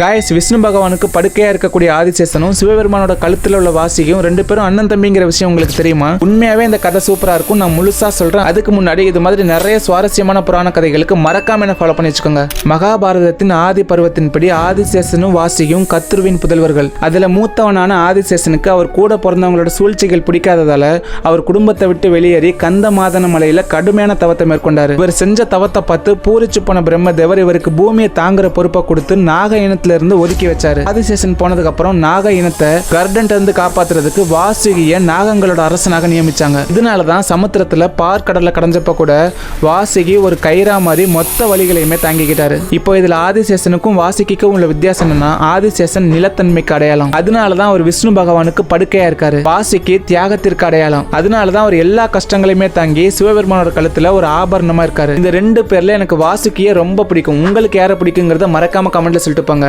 Guys Vishnu பகவானுக்கு படுக்கையா இருக்கக்கூடிய ஆதிசேஷனும் சிவபெருமானோட கழுத்துல உள்ள வாசியும் ரெண்டு பேரும் அண்ணன் தம்பிங்கிற விஷயம் உங்களுக்கு தெரியுமா? உண்மையாவே இந்த கதை சூப்பரா இருக்கும். நான் முழுசா சொல்றேன். அதுக்கு முன்னாடி இது மாதிரி நிறைய சுவாரஸ்யமான புராண கதைகளுக்கு மறக்காம என்ன ஃபாலோ பண்ணி வச்சுக்கோங்க. மகாபாரதத்தின் ஆதி பருவத்தின்படி ஆதிசேஷனும் வாசியும் கத்துருவின் புதல்வர்கள். அதுல மூத்தவனான ஆதிசேஷனுக்கு அவர் கூட பிறந்தவங்களோட சூழ்ச்சிகள் பிடிக்காததால அவர் குடும்பத்தை விட்டு வெளியேறி கந்த மாதன மலையில கடுமையான தவத்தை மேற்கொண்டாரு. இவர் செஞ்ச தவத்தை பார்த்து பூரிச்சு போன பிரம்மதேவர் இவருக்கு பூமியை தாங்குற பொறுப்பை கொடுத்து நாக இனத்துல இருந்து ஒதுக்கி வச்சாரு. ஆதிசேஷன் போனதுக்கு அப்புறம் நாக இனத்தை கர்டன்ட் இருந்து காப்பாத்துறதுக்கு வாசுகிய நாகங்களோட அரசனாக நியமிச்சாங்க. இதனாலதான் சமுத்திரத்துல பார்க்கடல்ல கடைஞ்சப்ப கூட வாசுகி ஒரு கைரா மாதிரி மொத்த வழிகளையுமே தாங்கிக்கிட்டாரு. இப்போ இதுல ஆதிசேஷனுக்கும் வாசுகிக்கும் உள்ள வித்தியாசம் என்னன்னா ஆதிசேஷன் நிலத்தன்மைக்கு அடையாளம். அதனாலதான் அவர் விஷ்ணு பகவானுக்கு படுக்கையா இருக்காரு. வாசுகி தியாகத்திற்கு அடையாளம். அதனாலதான் அவர் எல்லா கஷ்டங்களையுமே தாங்கி சிவபெருமானோட கழுத்துல ஒரு ஆபரணமா இருக்காரு. இந்த ரெண்டு பேர்ல எனக்கு வாசுகியே ரொம்ப பிடிக்கும். உங்களுக்கு யாரை பிடிக்குங்கிறத மறக்காம கமெண்ட்ல சொல்லிட்டு போங்க.